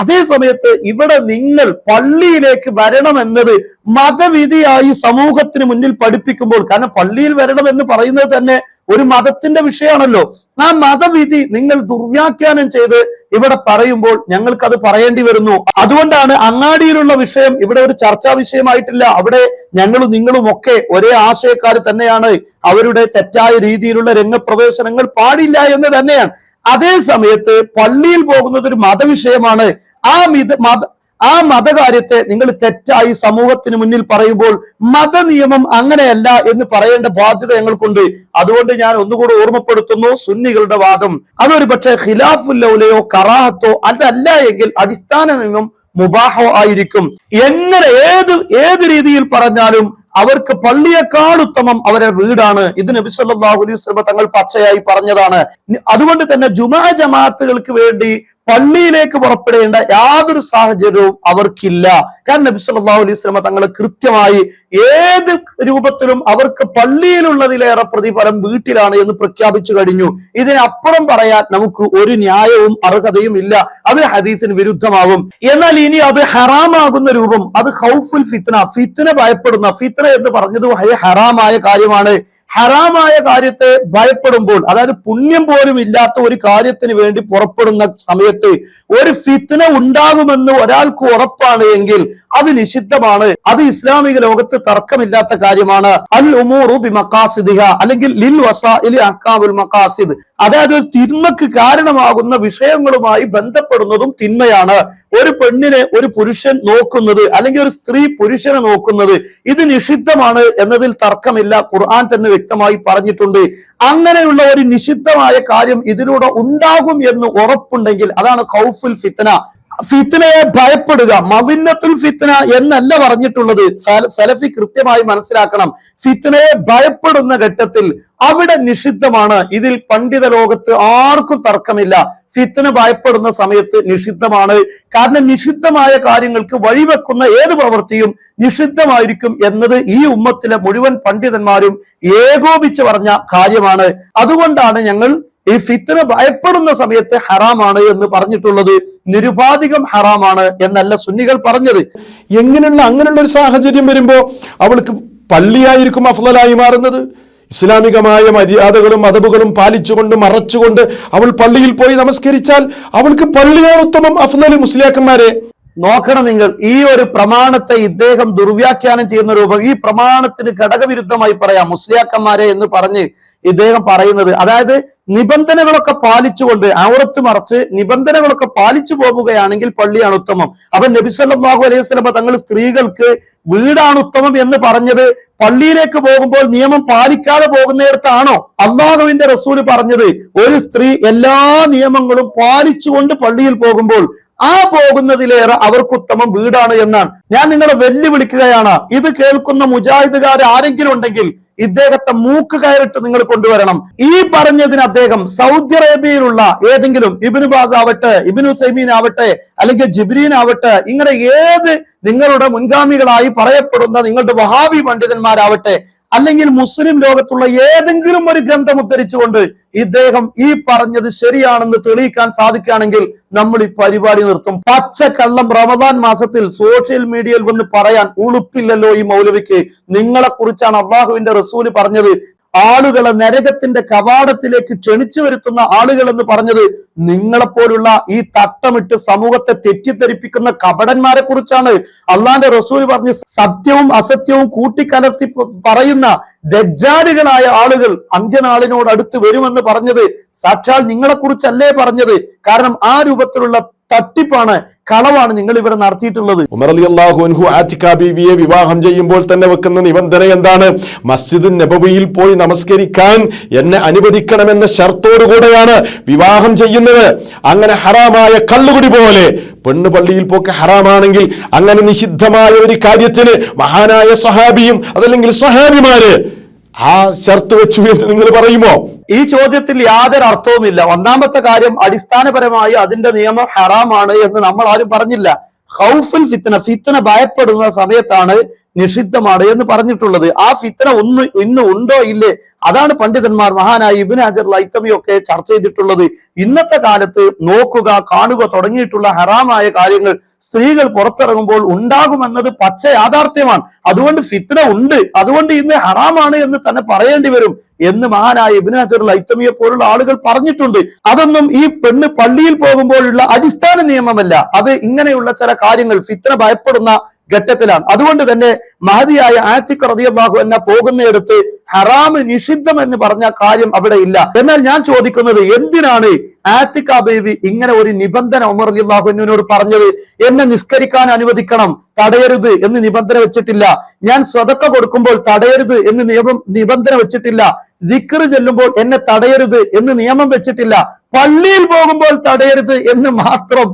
അതേ സമയത്ത് ഇവിടെ നിങ്ങൾ പള്ളിയിലേക്ക് വരണമെന്നത് മതവിധിയായി സമൂഹത്തിന് മുന്നിൽ പഠിപ്പിക്കുമ്പോൾ കാരണം പള്ളിയിൽ വരണം എന്ന് പറയുന്നത് തന്നെ ഒരു മതത്തിന്റെ വിഷയമാണല്ലോ. ആ മതവിധി നിങ്ങൾ ദുർവ്യാഖ്യാനം ചെയ്ത് ഇവിടെ പറയുമ്പോൾ ഞങ്ങൾക്ക് അത് പറയേണ്ടി വരുന്നു. അതുകൊണ്ടാണ് അങ്ങാടിയിലുള്ള വിഷയം ഇവിടെ ഒരു ചർച്ചാ വിഷയമായിട്ടില്ല. അവിടെ ഞങ്ങളും നിങ്ങളും ഒക്കെ ഒരേ ആശയക്കാർ തന്നെയാണ്. അവരുടെ തെറ്റായ രീതിയിലുള്ള രംഗപ്രവേശനങ്ങൾ പാടില്ല എന്ന് തന്നെയാണ്. അതേ സമയത്ത് പള്ളിയിൽ പോകുന്നത് ഒരു മതവിഷയമാണ്. ആ മിത മത ആ മതകാര്യത്തെ നിങ്ങൾ തെറ്റായി സമൂഹത്തിന് മുന്നിൽ പറയുമ്പോൾ മതനിയമം അങ്ങനെയല്ല എന്ന് പറയേണ്ട ബാധ്യത ഞങ്ങൾക്കുണ്ട്. അതുകൊണ്ട് ഞാൻ ഒന്നുകൂടെ ഓർമ്മപ്പെടുത്തുന്നു സുന്നികളുടെ വാദം. അതൊരു പക്ഷേ ഖിലാഫുല്ലൗലയോ കറാഹത്തോ അതല്ല എങ്കിൽ അടിസ്ഥാന നിയമം മുബാഹോ ആയിരിക്കും. എങ്ങനെ ഏത് ഏത് രീതിയിൽ പറഞ്ഞാലും അവർക്ക് പള്ളിയേക്കാൾ ഉത്തമം അവരുടെ വീടാണ്. ഇത് നബി സല്ലല്ലാഹു അലൈഹി തങ്ങൾ പച്ചയായി പറഞ്ഞതാണ്. അതുകൊണ്ട് തന്നെ ജുമാ ജമാഅത്തുകൾക്ക് വേണ്ടി പള്ളിയിലേക്ക് പുറപ്പെടേണ്ട യാതൊരു സാഹചര്യവും അവർക്കില്ല. കാരണം നബി സല്ലല്ലാഹു അലൈഹി വസല്ലം തങ്ങൾ കൃത്യമായി ഏത് രൂപത്തിലും അവർക്ക് പള്ളിയിലുള്ളതിലേറെ പ്രതിഫലം വീട്ടിലാണ് എന്ന് പ്രഖ്യാപിച്ചു കഴിഞ്ഞു. ഇതിനപ്പുറം പറയാൻ നമുക്ക് ഒരു ന്യായവും അർഹതയും ഇല്ല. അത് ഹദീസിന് വിരുദ്ധമാകും. എന്നാൽ ഇനി അത് ഹറാമാകുന്ന രൂപം അത് ഹൗഫുൽ ഫിത്ന ഫിത്ന ഭയപ്പെടുന്ന ഫിത്ന എന്ന് പറഞ്ഞത് ഹറാമായ കാര്യമാണ്. ഹറാമായ കാര്യത്തെ ഭയപ്പെടുമ്പോൾ അതായത് പുണ്യം പോലും ഇല്ലാത്ത ഒരു കാര്യത്തിന് വേണ്ടി പുറപ്പെടുന്ന സമയത്ത് ഒരു ഫിത്തിന ഉണ്ടാകുമെന്ന് ഒരാൾക്ക് ഉറപ്പാണ് എങ്കിൽ അത് നിഷിദ്ധമാണ്. അത് ഇസ്ലാമിക ലോകത്ത് തർക്കമില്ലാത്ത കാര്യമാണ്. അൽ ഉമൂറു ബി മക്കാസിദിഹ അല്ലെങ്കിൽ ലിൽ വസാഇലി അക്കാബുൽ മക്കാസിദ് അതായത് തിന്മക്ക് കാരണമാകുന്ന വിഷയങ്ങളുമായി ബന്ധപ്പെടുന്നതും തിന്മയാണ്. ഒരു പെണ്ണിനെ ഒരു പുരുഷൻ നോക്കുന്നത് അല്ലെങ്കിൽ ഒരു സ്ത്രീ പുരുഷനെ നോക്കുന്നത് ഇത് നിഷിദ്ധമാണ് എന്നതിൽ തർക്കമില്ല. ഖുർആൻ തന്നെ വ്യക്തമായി പറഞ്ഞിട്ടുണ്ട്. അങ്ങനെയുള്ള ഒരു നിഷിദ്ധമായ കാര്യം ഇതിലൂടെ ഉണ്ടാകും എന്ന് ഉറപ്പുണ്ടെങ്കിൽ അതാണ് ഖൗഫുൽ ഫിത്തന ഫിത്തനയെ ഭയപ്പെടുക മവിന്നത്തുൽ ഫിത്തന എന്നല്ല പറഞ്ഞിട്ടുള്ളത്. സല- സലഫി കൃത്യമായി മനസ്സിലാക്കണം. ഫിത്തനയെ ഭയപ്പെടുന്ന ഘട്ടത്തിൽ അവിടെ നിഷിദ്ധമാണ്. ഇതിൽ പണ്ഡിത ലോകത്ത് ആർക്കും തർക്കമില്ല. ഫിത്ന ഭയപ്പെടുന്ന സമയത്ത് നിഷിദ്ധമാണ്. കാരണം നിഷിദ്ധമായ കാര്യങ്ങൾക്ക് വഴിവെക്കുന്ന ഏത് പ്രവൃത്തിയും നിഷിദ്ധമായിരിക്കും എന്നത് ഈ ഉമ്മത്തിലെ മുഴുവൻ പണ്ഡിതന്മാരും ഏകോപിച്ച് പറഞ്ഞ കാര്യമാണ്. അതുകൊണ്ടാണ് ഞങ്ങൾ ഈ ഫിത്ന ഭയപ്പെടുന്ന സമയത്ത് ഹറാമാണ് എന്ന് പറഞ്ഞിട്ടുള്ളത്. നിരുപാധികം ഹറാമാണ് എന്നല്ല സുന്നികൾ പറഞ്ഞത്. എങ്ങനെയുള്ള അങ്ങനെയുള്ള ഒരു സാഹചര്യം വരുമ്പോൾ അവൾക്ക് പള്ളിയായിരിക്കും അഫ്ലലായി മാറുന്നത്. ഇസ്ലാമികമായ മര്യാദകളും മതബുകളും പാലിച്ചുകൊണ്ട് മറച്ചുകൊണ്ട് അവൾ പള്ളിയിൽ പോയി നമസ്കരിച്ചാൽ അവൾക്ക് പള്ളിയാണ് ഉത്തമം അഫ്നലി മുസ്ലിയാക്കന്മാരെ നോക്കണം നിങ്ങൾ. ഈ ഒരു പ്രമാണത്തെ ഇദ്ദേഹം ദുർവ്യാഖ്യാനം ചെയ്യുന്ന രൂപം ഈ പ്രമാണത്തിന് ഘടകവിരുദ്ധമായി പറയാം മുസ്ലിയാക്കന്മാരെ എന്ന് പറഞ്ഞ് ഇദ്ദേഹം പറയുന്നത്. അതായത് നിബന്ധനകളൊക്കെ പാലിച്ചുകൊണ്ട് ഔറത്ത് മറച്ച് നിബന്ധനകളൊക്കെ പാലിച്ചു പോവുകയാണെങ്കിൽ പള്ളിയാണ് ഉത്തമം. അപ്പൊ നബി സല്ലല്ലാഹു അലൈഹി വസല്ലമ തങ്ങൾ സ്ത്രീകൾക്ക് വീടാണ് ഉത്തമം എന്ന് പറഞ്ഞത് പള്ളിയിലേക്ക് പോകുമ്പോൾ നിയമം പാലിക്കാതെ പോകുന്നിടത്താണോ? അള്ളാഹുവിന്റെ റസൂൽ പറഞ്ഞത് ഒരു സ്ത്രീ എല്ലാ നിയമങ്ങളും പാലിച്ചുകൊണ്ട് പള്ളിയിൽ പോകുമ്പോൾ ആ പോകുന്നതിലേറെ അവർക്ക് ഉത്തമം വീടാണ് എന്നാണ്. ഞാൻ നിങ്ങളെ വെല്ലുവിളിക്കുകയാണ്. ഇത് കേൾക്കുന്ന മുജാഹിദുകാർ ആരെങ്കിലും ഉണ്ടെങ്കിൽ ഇദ്ദേഹത്തെ മൂക്ക് കയറിട്ട് നിങ്ങൾ കൊണ്ടുവരണം. ഈ പറഞ്ഞതിന് അദ്ദേഹം സൗദി അറേബ്യയിലുള്ള ഏതെങ്കിലും ഇബിനു ബാസ് ആവട്ടെ ഇബിനു സൈമീൻ ആവട്ടെ അല്ലെങ്കിൽ ജിബ്രീൻ ആവട്ടെ ഇങ്ങനെ ഏത് നിങ്ങളുടെ മുൻഗാമികളായി പറയപ്പെടുന്ന നിങ്ങളുടെ വഹാബി പണ്ഡിതന്മാരാവട്ടെ അല്ലെങ്കിൽ മുസ്ലിം ലോകത്തുള്ള ഏതെങ്കിലും ഒരു ഗ്രന്ഥം ഉദ്ധരിച്ചുകൊണ്ട് ഇദ്ദേഹം ഈ പറഞ്ഞത് ശരിയാണെന്ന് തെളിയിക്കാൻ സാധിക്കുകയാണെങ്കിൽ നമ്മൾ ഈ പരിപാടി നിർത്തും. പച്ചക്കള്ളം റമദാൻ മാസത്തിൽ സോഷ്യൽ മീഡിയയിൽ വന്ന് പറയാൻ ഉളുപ്പില്ലല്ലോ ഈ മൗലവിക്ക്. നിങ്ങളെ കുറിച്ചാണ് അള്ളാഹുവിന്റെ റസൂൽ പറഞ്ഞത്. ആളുകളെ നരകത്തിന്റെ കവാടത്തിലേക്ക് ക്ഷണിച്ചു വരുത്തുന്ന ആളുകൾ എന്ന് പറഞ്ഞത് നിങ്ങളെപ്പോലുള്ള ഈ തട്ടമിട്ട് സമൂഹത്തെ തെറ്റിദ്ധരിപ്പിക്കുന്ന കപടന്മാരെ കുറിച്ചാണ്. അള്ളാന്റെ റസൂൽ പറഞ്ഞ് സത്യവും അസത്യവും കൂട്ടിക്കലർത്തി പറയുന്ന ദജ്ജാലുകളായ ആളുകൾ അന്ത്യനാളിനോട് അടുത്ത് വരുമെന്ന് പറഞ്ഞത് സാക്ഷാൽ നിങ്ങളെ കുറിച്ചല്ലേ പറഞ്ഞത്? കാരണം ആ രൂപത്തിലുള്ള തട്ടിപ്പാണ് കളവാണ് നിങ്ങൾ ഇവിടെ നടത്തിയിട്ടുള്ളത്. ഉമർ അലി അള്ളാഹു അൻഹു ആറ്റിക്ക ബീവിയെ വിവാഹം ചെയ്യുമ്പോൾ തന്നെ വെക്കുന്ന നിബന്ധന എന്താണ്? മസ്ജിദ് നബവിയിൽ പോയി നമസ്കരിക്കാൻ എന്നെ അനുവദിക്കണമെന്ന ഷർത്തോടുകൂടെയാണ് വിവാഹം ചെയ്യുന്നത്. അങ്ങനെ ഹറാമായ കള്ളുകുടി പോലെ പെണ്ണ് പള്ളിയിൽ പോക്ക് ഹറാമാണെങ്കിൽ അങ്ങനെ നിഷിദ്ധമായ ഒരു കാര്യത്തിന് മഹാനായ സഹാബിയും അതല്ലെങ്കിൽ സഹാബിമാര് ആ ഷർത്ത് വെച്ചു എന്ന് നിങ്ങൾ പറയുമോ? ഈ ചോദ്യത്തിൽ യാതൊരു അർത്ഥവുമില്ല ഒന്നാമത്തെ കാര്യം അടിസ്ഥാനപരമായി അതിന്റെ നിയമം ഹറാമാണ് എന്ന് നമ്മൾ ആരും പറഞ്ഞില്ല. ഹൗഫുൽ ഫിത്തന ഫിത്തന ഭയപ്പെടുന്ന സമയത്താണ് നിഷിദ്ധമാണ് എന്ന് പറഞ്ഞിട്ടുള്ളത്. ആ ഫിത്തന ഒന്ന് ഇന്ന് ഉണ്ടോ ഇല്ലേ? അതാണ് പണ്ഡിതന്മാർ മഹാനായ ഇബിൻ ഹജർ ലൈത്തമിയൊക്കെ ചർച്ച ചെയ്തിട്ടുള്ളത്. ഇന്നത്തെ കാലത്ത് നോക്കുക കാണുക തുടങ്ങിയിട്ടുള്ള ഹറാമായ കാര്യങ്ങൾ സ്ത്രീകൾ പുറത്തിറങ്ങുമ്പോൾ ഉണ്ടാകുമെന്നത് പച്ച യാഥാർത്ഥ്യമാണ്. അതുകൊണ്ട് ഫിത്തന ഉണ്ട്. അതുകൊണ്ട് ഇന്ന് ഹറാമാണ് എന്ന് തന്നെ പറയേണ്ടി വരും എന്ന് മഹാനായ ഇബിൻ ഹജർ ലൈത്തമിയെ പോലുള്ള ആളുകൾ പറഞ്ഞിട്ടുണ്ട്. അതൊന്നും ഈ പെണ്ണ് പള്ളിയിൽ പോകുമ്പോഴുള്ള അടിസ്ഥാന നിയമമല്ല. അത് ഇങ്ങനെയുള്ള ചില കാര്യങ്ങൾ ഫിത്തന ഭയപ്പെടുന്ന ഘട്ടത്തിലാണ്. അതുകൊണ്ട് തന്നെ മഹതിയായ ആത്തിക് റളിയല്ലാഹു എന്ന പോകുന്നിടത്ത് ഹറാമ് നിഷിദ്ധം എന്ന് പറഞ്ഞ കാര്യം അവിടെ ഇല്ല. എന്നാൽ ഞാൻ ചോദിക്കുന്നത് എന്തിനാണ് ആത്തിഖ ബേബി ഇങ്ങനെ ഒരു നിബന്ധന ഉമർ അള്ളാഹുവിനോട് പറഞ്ഞത്? എന്നെ നിസ്കരിക്കാൻ അനുവദിക്കണം തടയരുത് എന്ന് നിബന്ധന വെച്ചിട്ടില്ല. ഞാൻ സ്വതക്ക കൊടുക്കുമ്പോൾ തടയരുത് എന്ന് നിയമം നിബന്ധന വെച്ചിട്ടില്ല. ദിക്കറ് ചെല്ലുമ്പോൾ എന്നെ തടയരുത് എന്ന് നിയമം വെച്ചിട്ടില്ല. പള്ളിയിൽ പോകുമ്പോൾ തടയരുത് എന്ന് മാത്രം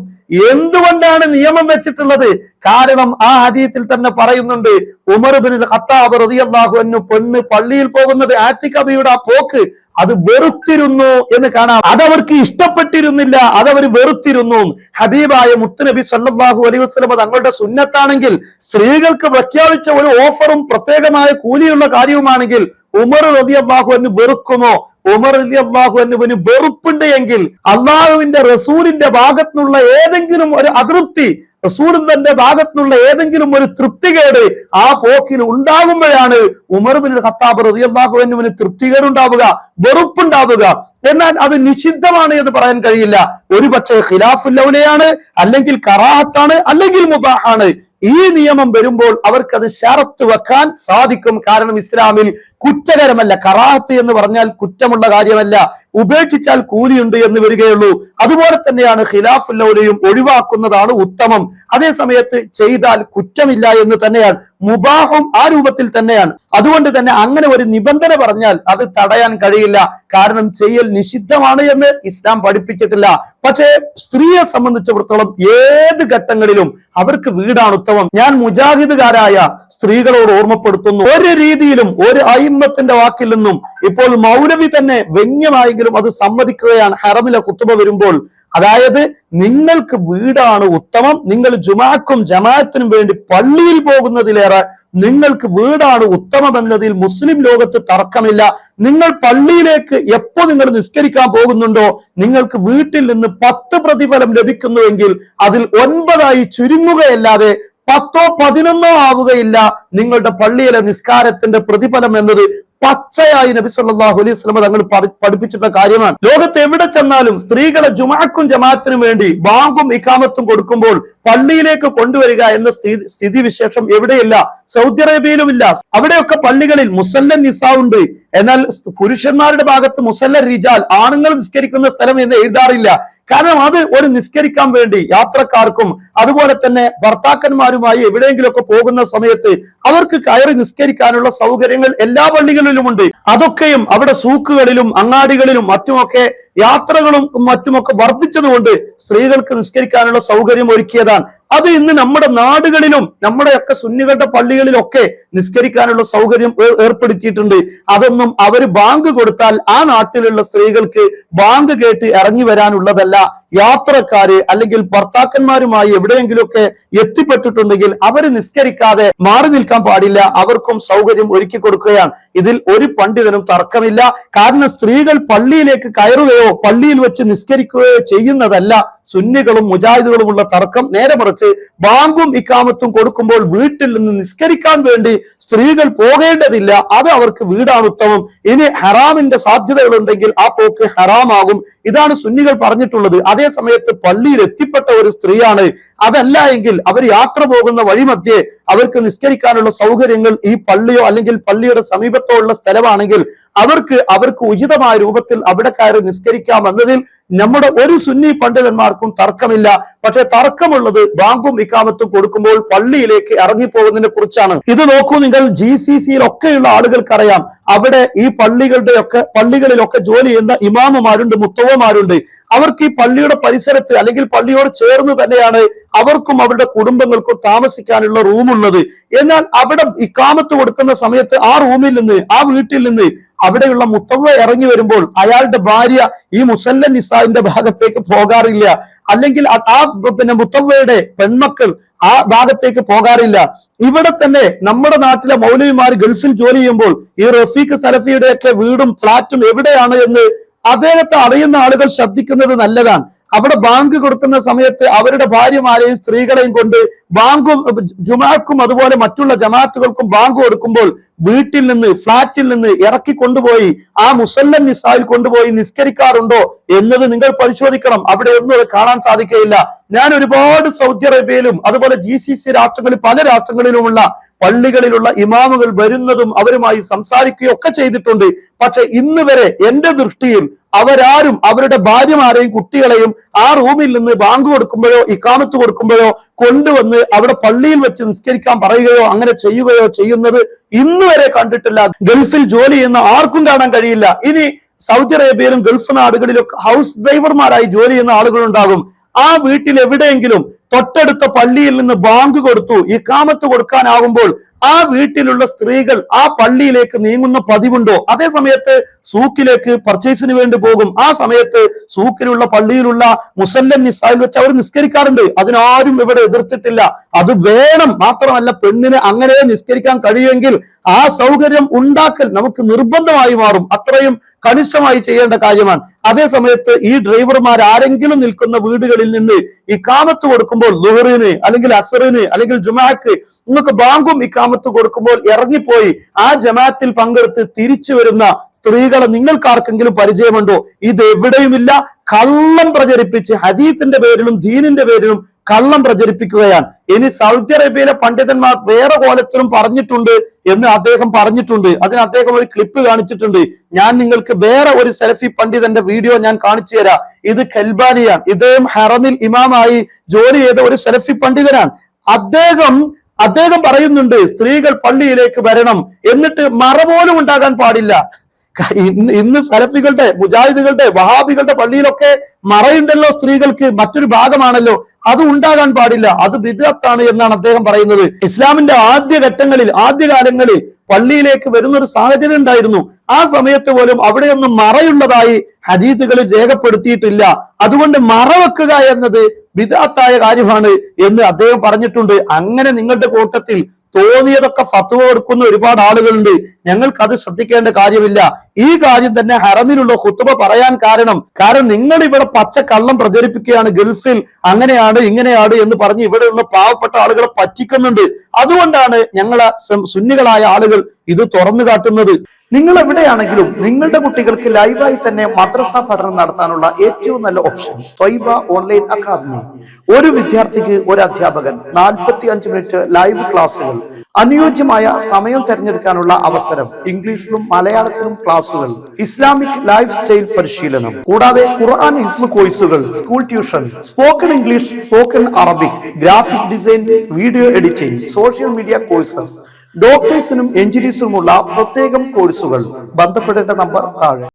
എന്തുകൊണ്ടാണ് നിയമം വെച്ചിട്ടുള്ളത്? കാരണം ആ ഹദീത്തിൽ തന്നെ പറയുന്നുണ്ട് ഉമർ ബിൻ ഖത്താബ് എന്ന് അൻഹു പെണ്ണ് പള്ളിയിൽ പോകുന്നത് ആറ്റിക്കബിയുടെ ആ പോക്ക് അത് വെറുത്തിരുന്നു എന്ന് കാണാം. അതവർക്ക് ഇഷ്ടപ്പെട്ടിരുന്നില്ല അതവർ വെറുത്തിരുന്നു. ഹബീബായ മുത്തുനബി സല്ലാഹു അലൈഹി വസല്ലം തങ്ങളുടെ സുന്നത്താണെങ്കിൽ സ്ത്രീകൾക്ക് പ്രഖ്യാപിച്ച ഒരു ഓഫറും പ്രത്യേകമായ കൂലിയുള്ള കാര്യവുമാണെങ്കിൽ ഉമർ റളിയല്ലാഹു അൻഹു വെറുക്കുമോ ഉമർ അലി അള്ളാഹു അനുവിന് വെറുപ്പുണ്ട് എങ്കിൽ അള്ളാഹുവിന്റെ റസൂലിന്റെ ഭാഗത്തുനിന്നുള്ള ഏതെങ്കിലും ഒരു അതൃപ്തി റസൂലിന്റെ ഭാഗത്തുനിന്നുള്ള ഏതെങ്കിലും ഒരു തൃപ്തികേട് ആ പോക്കിൽ ഉണ്ടാകുമ്പോഴാണ് ഉമർ ബിൻ ഖത്താബ് റതി അള്ളാഹു അനുവിന് തൃപ്തികേട് ഉണ്ടാവുക വെറുപ്പുണ്ടാവുക. എന്നാൽ അത് നിഷിദ്ധമാണ് എന്ന് പറയാൻ കഴിയില്ല. ഒരുപക്ഷെ ഖിലാഫുല്ലൗലയാണ് അല്ലെങ്കിൽ കറാഹത്താണ് അല്ലെങ്കിൽ മുബാഹാണ് ഈ നിയമം വരുമ്പോൾ അവർക്കത് ഷറത്ത് വെക്കാൻ സാധിക്കും. കാരണം ഇസ്ലാമിൽ കുറ്റകരമല്ല. കറാഹത്ത് എന്ന് പറഞ്ഞാൽ കുറ്റമുള്ള കാര്യമല്ല. ഉപേക്ഷിച്ചാൽ കൂലിയുണ്ട് എന്ന് വരികയുള്ളൂ. അതുപോലെ തന്നെയാണ് ഖിലാഫുല്ലൗലയും ഒഴിവാക്കുന്നതാണ് ഉത്തമം. അതേ സമയത്ത് ചെയ്താൽ കുറ്റമില്ല എന്ന് തന്നെയാണ്. മുബാഹും ആ രൂപത്തിൽ തന്നെയാണ്. അതുകൊണ്ട് തന്നെ അങ്ങനെ ഒരു നിബന്ധന പറഞ്ഞാൽ അത് തടയാൻ കഴിയില്ല. കാരണം ചെയ്യൽ നിഷിദ്ധമാണ് എന്ന് ഇസ്ലാം പഠിപ്പിച്ചിട്ടില്ല. പക്ഷേ സ്ത്രീയെ സംബന്ധിച്ചിടത്തോളം ഏത് ഘട്ടങ്ങളിലും അവർക്ക് വീടാണ് ഉത്തമം. ഞാൻ മുജാഹിദുകാരായ സ്ത്രീകളോട് ഓർമ്മപ്പെടുത്തുന്നു. ഒരു രീതിയിലും ഒരു അയിമത്തിന്റെ വാക്കിൽ നിന്നും ഇപ്പോൾ മൗലവി തന്നെ വ്യംഗ്യമായെങ്കിലും അത് സമ്മതിക്കുകയാണ് ഹറമിലെ കുത്തുബ വരുമ്പോൾ. അതായത് നിങ്ങൾക്ക് വീടാണ് ഉത്തമം നിങ്ങൾ ജുമാക്കും ജമാഅത്തിനും വേണ്ടി പള്ളിയിൽ പോകുന്നതിലേറെ നിങ്ങൾക്ക് വീടാണ് ഉത്തമം എന്നതിൽ മുസ്ലിം ലോകത്ത് തർക്കമില്ല. നിങ്ങൾ പള്ളിയിലേക്ക് എപ്പോ നിങ്ങൾ നിസ്കരിക്കാൻ പോകുന്നുണ്ടോ നിങ്ങൾക്ക് വീട്ടിൽ നിന്ന് പത്ത് പ്രതിഫലം ലഭിക്കുന്നുവെങ്കിൽ അതിൽ ഒൻപതായി ചുരുങ്ങുകയല്ലാതെ പത്തോ പതിനൊന്നോ ആവുകയില്ല നിങ്ങളുടെ പള്ളിയിലെ നിസ്കാരത്തിന്റെ പ്രതിഫലം എന്നത് പച്ചയായി നബി സല്ലാഹു അലൈഹി സ്വലമ തങ്ങൾ പഠിപ്പിച്ചിരുന്ന കാര്യമാണ്. ലോകത്ത് എവിടെ ചെന്നാലും സ്ത്രീകളെ ജുമാക്കും ജമാഅത്തിനും വേണ്ടി ബാങ്കും ഇക്കാമത്തും കൊടുക്കുമ്പോൾ പള്ളിയിലേക്ക് കൊണ്ടുവരിക എന്ന സ്ഥിതി സ്ഥിതിവിശേഷം എവിടെയില്ല. സൗദി അറേബ്യയിലും ഇല്ല അവിടെയൊക്കെ പള്ളികളിൽ മുസല്ലൻ നിസാ ഉണ്ട് എന്നാൽ പുരുഷന്മാരുടെ ഭാഗത്ത് മുസല്ല റിജാൽ ആണുങ്ങൾ നിസ്കരിക്കുന്ന സ്ഥലം എന്ന് എഴുതാറില്ല. കാരണം അത് ഒരു നിസ്കരിക്കാൻ വേണ്ടി യാത്രക്കാർക്കും അതുപോലെ തന്നെ ഭർത്താക്കന്മാരുമായി എവിടെയെങ്കിലുമൊക്കെ പോകുന്ന സമയത്ത് അവർക്ക് കയറി നിസ്കരിക്കാനുള്ള സൗകര്യങ്ങൾ എല്ലാ പള്ളികളിലുമുണ്ട്. അതൊക്കെയും അവിടെ സൂക്കുകളിലും അങ്ങാടികളിലും മറ്റുമൊക്കെ യാത്രകളും മറ്റുമൊക്കെ വർദ്ധിച്ചതുകൊണ്ട് സ്ത്രീകൾക്ക് നിസ്കരിക്കാനുള്ള സൗകര്യം ഒരുക്കിയതാണ്. അത് ഇന്ന് നമ്മുടെ നാടുകളിലും നമ്മുടെയൊക്കെ സുന്നികളുടെ പള്ളികളിലൊക്കെ നിസ്കരിക്കാനുള്ള സൗകര്യം ഏർ- ഏർപ്പെടുത്തിയിട്ടുണ്ട്. അതൊന്നും അവർ ബാങ്ക് കൊടുത്താൽ ആ നാട്ടിലുള്ള സ്ത്രീകൾക്ക് ബാങ്ക് കേട്ട് ഇറങ്ങി വരാനുള്ളതല്ല. യാത്രക്കാര് അല്ലെങ്കിൽ ഭർത്താക്കന്മാരുമായി എവിടെയെങ്കിലുമൊക്കെ എത്തിപ്പെട്ടിട്ടുണ്ടെങ്കിൽ അവർ നിസ്കരിക്കാതെ മാറി നിൽക്കാൻ പാടില്ല. അവർക്കും സൗകര്യം ഒരുക്കി കൊടുക്കുകയാണ്. ഇതിൽ ഒരു പണ്ഡിതനും തർക്കമില്ല. കാരണം സ്ത്രീകൾ പള്ളിയിലേക്ക് കയറുകയോ പള്ളിയിൽ വെച്ച് നിസ്കരിക്കുകയോ ചെയ്യുന്നതല്ല സുന്നികളും മുജാഹിദുകളുമുള്ള തർക്കം. നേരെ മറിച്ച് ബാങ്കും ഇക്കാമത്തും കൊടുക്കുമ്പോൾ വീട്ടിൽ നിന്ന് നിസ്കരിക്കാൻ വേണ്ടി സ്ത്രീകൾ പോകേണ്ടതില്ല. അത് അവർക്ക് വീടാണ് ഉത്തമം. ഇനി ഹറാമിന്റെ സാധ്യതകൾ ഉണ്ടെങ്കിൽ ആ പോക്ക് ഹറാമാകും. ഇതാണ് സുന്നികൾ പറഞ്ഞിട്ടുള്ളത്. അതേ സമയത്ത് പള്ളിയിൽ എത്തിപ്പെട്ട ഒരു സ്ത്രീയാണ്. അതല്ല എങ്കിൽ അവർ യാത്ര പോകുന്ന വഴിമധ്യേ അവർക്ക് നിസ്കരിക്കാനുള്ള സൗകര്യങ്ങൾ ഈ പള്ളിയോ അല്ലെങ്കിൽ പള്ളിയുടെ സമീപത്തോ ഉള്ള സ്ഥലമാണെങ്കിൽ അവർക്ക് അവർക്ക് ഉചിതമായ രൂപത്തിൽ അവിടെ കയറി നിസ്കരിക്കാം എന്നതിൽ നമ്മുടെ ഒരു സുന്നി പണ്ഡിതന്മാർക്കും തർക്കമില്ല. പക്ഷെ തർക്കമുള്ളത് ബാങ്കും ഇക്കാമത്തും കൊടുക്കുമ്പോൾ പള്ളിയിലേക്ക് ഇറങ്ങിപ്പോകുന്നതിനെ കുറിച്ചാണ്. ഇത് നോക്കൂ നിങ്ങൾ ജി സി സിയിലൊക്കെയുള്ള ആളുകൾക്കറിയാം. അവിടെ ഈ പള്ളികളുടെ ഒക്കെ പള്ളികളിലൊക്കെ ജോലി ചെയ്യുന്ന ഇമാമുമാരുണ്ട് മുത്തവമാരുണ്ട് അവർക്ക് ഈ പള്ളിയുടെ പരിസരത്ത് അല്ലെങ്കിൽ പള്ളിയോട് ചേർന്ന് തന്നെയാണ് അവർക്കും അവരുടെ കുടുംബങ്ങൾക്കും താമസിക്കാനുള്ള റൂമുള്ളത്. എന്നാൽ അവിടെ ഇക്കാമത്ത് കൊടുക്കുന്ന സമയത്ത് ആ റൂമിൽ നിന്ന് ആ വീട്ടിൽ നിന്ന് അവിടെയുള്ള മുത്തവ ഇറങ്ങി വരുമ്പോൾ അയാളുടെ ഭാര്യ ഈ മുസല്ല നിസാന്റെ ഭാഗത്തേക്ക് പോകാറില്ല. അല്ലെങ്കിൽ ആ- ആ പിന്നെ മുത്തവയുടെ പെൺമക്കൾ ആ ഭാഗത്തേക്ക് പോകാറില്ല. ഇവിടെ തന്നെ നമ്മുടെ നാട്ടിലെ മൗലവിമാർ ഗൾഫിൽ ജോലി ചെയ്യുമ്പോൾ ഈ റഫീഖ് സലഫിയുടെ ഒക്കെ വീടും ഫ്ളാറ്റും എവിടെയാണ് എന്ന് അദ്ദേഹത്തെ അറിയുന്ന ആളുകൾ ശ്രദ്ധിക്കുന്നത് നല്ലതാണ്. അവിടെ ബാങ്ക് കൊടുക്കുന്ന സമയത്ത് അവരുടെ ഭാര്യമാരെയും സ്ത്രീകളെയും കൊണ്ട് ബാങ്കും ജുമാക്കും അതുപോലെ മറ്റുള്ള ജമാഅത്തുകൾക്കും ബാങ്ക് കൊടുക്കുമ്പോൾ വീട്ടിൽ നിന്ന് ഫ്ളാറ്റിൽ നിന്ന് ഇറക്കി കൊണ്ടുപോയി ആ മുസല്ലൻ നിസായിൽ കൊണ്ടുപോയി നിസ്കരിക്കാറുണ്ടോ എന്നത് നിങ്ങൾ പരിശോധിക്കണം. അവിടെ ഒന്നും കാണാൻ സാധിക്കുകയില്ല. ഞാൻ ഒരുപാട് സൗദി അറേബ്യയിലും അതുപോലെ ജി സി സി രാഷ്ട്രങ്ങളിൽ പല രാഷ്ട്രങ്ങളിലുമുള്ള പള്ളികളിലുള്ള ഇമാമുകൾ വരുന്നതും അവരുമായി സംസാരിക്കുകയും ഒക്കെ ചെയ്തിട്ടുണ്ട്. പക്ഷെ ഇന്ന് വരെ എന്റെ ദൃഷ്ടിയിൽ അവരാരും അവരുടെ ഭാര്യമാരെയും കുട്ടികളെയും ആ റൂമിൽ നിന്ന് ബാങ്ക് കൊടുക്കുമ്പോഴോ ഇക്കാമത്ത് കൊടുക്കുമ്പോഴോ കൊണ്ടുവന്ന് അവിടെ പള്ളിയിൽ വെച്ച് നിസ്കരിക്കാൻ പറയുകയോ അങ്ങനെ ചെയ്യുകയോ ചെയ്യുന്നത് ഇന്ന് വരെ കണ്ടിട്ടില്ല. ഗൾഫിൽ ജോലി ചെയ്യുന്ന ആർക്കും കാണാൻ കഴിയില്ല. ഇനി സൗദി അറേബ്യയിലും ഗൾഫ് നാടുകളിലും ഹൗസ് ഡ്രൈവർമാരായി ജോലി ചെയ്യുന്ന ആളുകളുണ്ടാകും. ആ വീട്ടിൽ എവിടെയെങ്കിലും തൊട്ടടുത്ത പള്ളിയിൽ നിന്ന് ബാങ്ക് കൊടുത്തു. ഈ കാമത്ത് കൊടുക്കാനാകുമ്പോൾ ആ വീട്ടിലുള്ള സ്ത്രീകൾ ആ പള്ളിയിലേക്ക് നീങ്ങുന്ന പതിവുണ്ടോ? അതേ സമയത്ത് സൂക്കിലേക്ക് പർച്ചേസിന് വേണ്ടി പോകും. ആ സമയത്ത് സൂക്കിലുള്ള പള്ളിയിലുള്ള മുസല്ലൻ നിസ്സായിൽ വെച്ച് അവർ നിസ്കരിക്കാറുണ്ട്. അതിനാരും ഇവിടെ എതിർത്തിട്ടില്ല. അത് വേണം. മാത്രമല്ല പെണ്ണിന് അങ്ങനെ നിസ്കരിക്കാൻ കഴിയുമെങ്കിൽ ആ സൗകര്യം ഉണ്ടാക്കൽ നമുക്ക് നിർബന്ധമായി മാറും. അത്രയും കണിശമായി ചെയ്യേണ്ട കാര്യമാണ്. അതേ സമയത്ത് ഈ ഡ്രൈവർമാർ ആരെങ്കിലും നിൽക്കുന്ന വീടുകളിൽ നിന്ന് ഈ കാമത്ത് കൊടുക്കുമ്പോൾ ലുഹറിന് അല്ലെങ്കിൽ അസറിന് അല്ലെങ്കിൽ ജുമാക്ക് നിങ്ങൾക്ക് ബാങ്കും ഈ കാമത്ത് കൊടുക്കുമ്പോൾ ഇറങ്ങിപ്പോയി ആ ജമാത്തിൽ പങ്കെടുത്ത് തിരിച്ചു വരുന്ന സ്ത്രീകളെ നിങ്ങൾക്കാർക്കെങ്കിലും പരിചയമുണ്ടോ? ഇത് എവിടെയുമില്ല. കള്ളം പ്രചരിപ്പിച്ച് ഹദീത്തിന്റെ പേരിലും ദീനിന്റെ പേരിലും കള്ളം പ്രചരിപ്പിക്കുകയാണ്. ഇനി സൗദി അറേബ്യയിലെ പണ്ഡിതന്മാർ വേറെ കോലത്തിലും പറഞ്ഞിട്ടുണ്ട് എന്ന് അദ്ദേഹം പറഞ്ഞിട്ടുണ്ട്. അതിന് അദ്ദേഹം ഒരു ക്ലിപ്പ് കാണിച്ചിട്ടുണ്ട്. ഞാൻ നിങ്ങൾക്ക് വേറെ ഒരു സെൽഫി പണ്ഡിതന്റെ വീഡിയോ ഞാൻ കാണിച്ചു തരാം. ഇത് കെൽബാനിയാണ്. ഇദ്ദേഹം ഹറമിൽ ഇമാമായി ജോലി ചെയ്ത ഒരു സെൽഫി പണ്ഡിതനാണ്. അദ്ദേഹം അദ്ദേഹം പറയുന്നുണ്ട് സ്ത്രീകൾ പള്ളിയിലേക്ക് വരണം. എന്നിട്ട് മറ പോലും ഉണ്ടാകാൻ പാടില്ല. ഇന്ന് ഇന്ന് സലഫികളുടെ മുജാഹിദുകളുടെ വഹാബികളുടെ പള്ളിയിലൊക്കെ മറയുണ്ടല്ലോ സ്ത്രീകൾക്ക് മറ്റൊരു ഭാഗമാണല്ലോ. അത് ഉണ്ടാകാൻ പാടില്ല. അത് ബിദത്താണ് എന്നാണ് അദ്ദേഹം പറയുന്നത്. ഇസ്ലാമിന്റെ ആദ്യ ഘട്ടങ്ങളിൽ ആദ്യകാലങ്ങളിൽ പള്ളിയിലേക്ക് വരുന്ന ഒരു സാഹചര്യം ഉണ്ടായിരുന്നു. ആ സമയത്ത് പോലും അവിടെയൊന്നും മറയുള്ളതായി ഹദീസുകളിൽ രേഖപ്പെടുത്തിയിട്ടില്ല. അതുകൊണ്ട് മറ വെക്കുക എന്നത് വിദാത്തായ കാര്യമാണ് എന്ന് അദ്ദേഹം പറഞ്ഞിട്ടുണ്ട്. അങ്ങനെ നിങ്ങളുടെ കൂട്ടത്തിൽ തോന്നിയതൊക്കെ ഫത്വ കൊടുക്കുന്ന ഒരുപാട് ആളുകളുണ്ട്. ഞങ്ങൾക്ക് അത് ശ്രദ്ധിക്കേണ്ട കാര്യമില്ല. ഈ കാര്യം തന്നെ ഹറമിലുള്ള ഹുത്തുബ പറയാൻ കാരണം കാരണം നിങ്ങൾ ഇവിടെ പച്ച കള്ളം പ്രചരിപ്പിക്കുകയാണ് ഗൾഫിൽ അങ്ങനെയാണ് ഇങ്ങനെയാണ് എന്ന് പറഞ്ഞ് ഇവിടെയുള്ള പാവപ്പെട്ട ആളുകളെ പറ്റിക്കുന്നുണ്ട്. അതുകൊണ്ടാണ് ഞങ്ങളെ സുന്നികളായ ആളുകൾ ഇത് തുറന്നു കാട്ടുന്നത്. നിങ്ങൾ എവിടെയാണെങ്കിലും നിങ്ങളുടെ കുട്ടികൾക്ക് ലൈവായി തന്നെ മദ്രസ പഠനം നടത്താനുള്ള ഏറ്റവും നല്ല ഓപ്ഷൻ ഓൺലൈൻ അക്കാദമി ഒരു വിദ്യാർത്ഥിക്ക് ഒരു അധ്യാപകൻ നാൽപ്പത്തി അഞ്ച് മിനിറ്റ് ലൈവ് ക്ലാസ്സുകൾ അനുയോജ്യമായ സമയം തിരഞ്ഞെടുക്കാനുള്ള അവസരം ഇംഗ്ലീഷിലും മലയാളത്തിലും ക്ലാസുകൾ ഇസ്ലാമിക് ലൈഫ് സ്റ്റൈൽ പരിശീലനം കൂടാതെ ഖുർആൻ ഹിഫ്ല് കോഴ്സുകൾ school tuition spoken English spoken Arabic graphic design video editing social media courses ഡോക്ടേഴ്സിനും എഞ്ചിനീയേഴ്സിനുമുള്ള പ്രത്യേകം കോഴ്സുകൾ ബന്ധപ്പെടേണ്ട നമ്പർ താഴെ